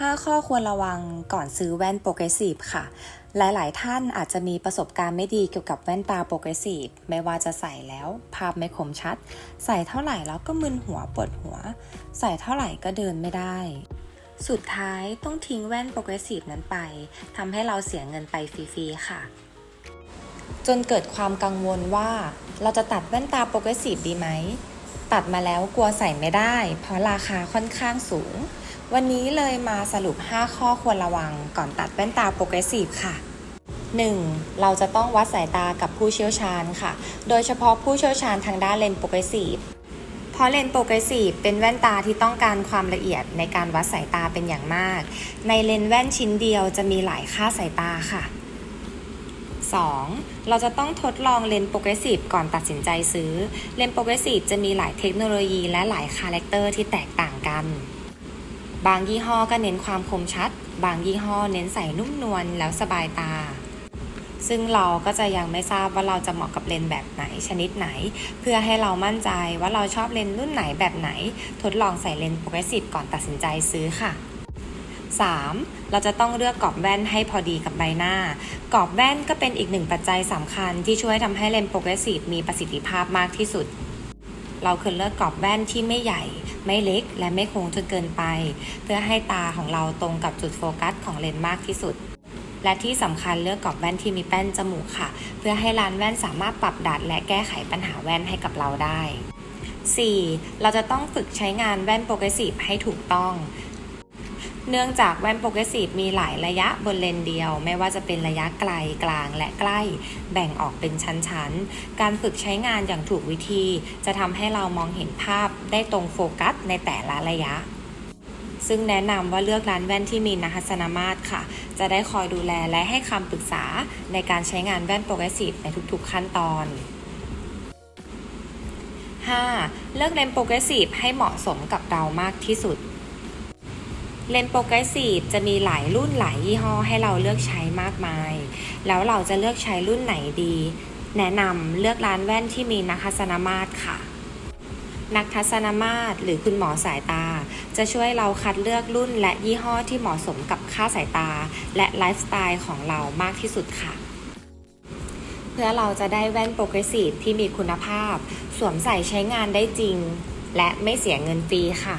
5 ข้อควรระวังก่อนซื้อแว่นโปรเกรสซีฟค่ะ หลาย ๆ ท่านอาจจะมีประสบการณ์ไม่ดีเกี่ยวกับแว่นตาโปรเกรสซีฟไม่ว่าจะใส่แล้ว ภาพไม่คมชัด ใส่เท่าไหร่แล้วก็มึนหัวปวดหัว ใส่เท่าไหร่ก็เดินไม่ได้ สุดท้ายต้องทิ้งแว่นโปรเกรสซีฟนั้นไปทำให้เราเสียเงินไปฟรี ๆ ค่ะ จนเกิดความกังวลว่า เราจะตัดแว่นตาโปรเกรสซีฟดีไหม ตัดมาแล้วกลัวใส่ไม่ได้ เพราะราคาค่อนข้างสูง วันนี้เลยมาสรุป 5 ข้อควรระวังก่อนตัดแว่นตาโปรเกรสซีฟค่ะ 1. เราจะต้องวัดสายตากับผู้เชี่ยวชาญค่ะ โดยเฉพาะผู้เชี่ยวชาญทางด้านเลนส์โปรเกรสซีฟ เพราะเลนส์โปรเกรสซีฟเป็นแว่นตาที่ต้องการความละเอียดในการวัดสายตาเป็นอย่างมาก ในเลนส์แว่นชิ้นเดียวจะมีหลายค่าสายตาค่ะ 2. เราจะต้องทดลองเลนส์โปรเกรสซีฟก่อนตัดสินใจซื้อ เลนส์โปรเกรสซีฟจะมีหลายเทคโนโลยีและหลายคาแรคเตอร์ที่แตกต่างกัน บางยี่ห้อก็เน้นความคมชัด บางยี่ห้อเน้นใส่นุ่มนวลแล้วสบายตา ซึ่งเราก็จะยังไม่ทราบว่าเราจะเหมาะกับเลนส์แบบไหนชนิดไหน เพื่อให้เรามั่นใจว่าเราชอบเลนส์รุ่นไหนแบบไหน ทดลองใส่เลนส์โปรเกรสซีฟก่อนตัดสินใจซื้อค่ะ 3. เราจะต้องเลือกกรอบแว่นให้พอดีกับใบหน้า กรอบแว่นก็เป็นอีกหนึ่งปัจจัยสำคัญที่ช่วยทำให้เลนส์โปรเกรสซีฟมีประสิทธิภาพมากที่สุด เราควรเลือกกรอบแว่นที่ไม่ใหญ่ ไม่เล็ก และไม่โค้งจนเกินไป เพื่อให้ตาของเราตรงกับจุดโฟกัสของเลนส์มากที่สุด และที่สำคัญเลือกกรอบแว่นที่มีแป้นจมูกค่ะ เพื่อให้ร้านแว่นสามารถปรับดัดและแก้ไขปัญหาแว่นให้กับเราได้ 4. เราจะต้องฝึกใช้งานแว่นโปรเกรสซีฟให้ถูกต้อง เนื่องจากแว่นโปรเกรสซีฟมีหลายระยะบนเลนเดียว ไม่ว่าจะเป็นระยะไกลกลางและใกล้ แบ่งออกเป็นชั้นๆ การฝึกใช้งานอย่างถูกวิธี จะทำให้เรามองเห็นภาพได้ตรงโฟกัสในแต่ละระยะ ซึ่งแนะนำว่าเลือกร้านแว่นที่มีนักทัศนมาตรค่ะ จะได้คอยดูแลและให้คำปรึกษาในการใช้งานแว่นโปรเกรสซีฟในทุกๆ ขั้นตอน 5. เลือกเลนส์โปรเกรสซีฟให้เหมาะสมกับเรามากที่สุด เลนส์โปรเกรสซีฟจะมีหลายรุ่นหลายยี่ห้อให้เราเลือกใช้มากมาย แล้วเราจะเลือกใช้รุ่นไหนดี แนะนำเลือกร้านแว่นที่มีนักทัศนมาตรค่ะ นักทัศนมาตรหรือคุณหมอสายตา จะช่วยเราคัดเลือกรุ่นและยี่ห้อที่เหมาะสมกับค่าสายตา และไลฟ์สไตล์ของเรามากที่สุดค่ะเพื่อเราจะได้แว่นโปรเกรสซีฟที่มีคุณภาพ สวมใส่ใช้งานได้จริง และไม่เสียเงินฟรีค่ะ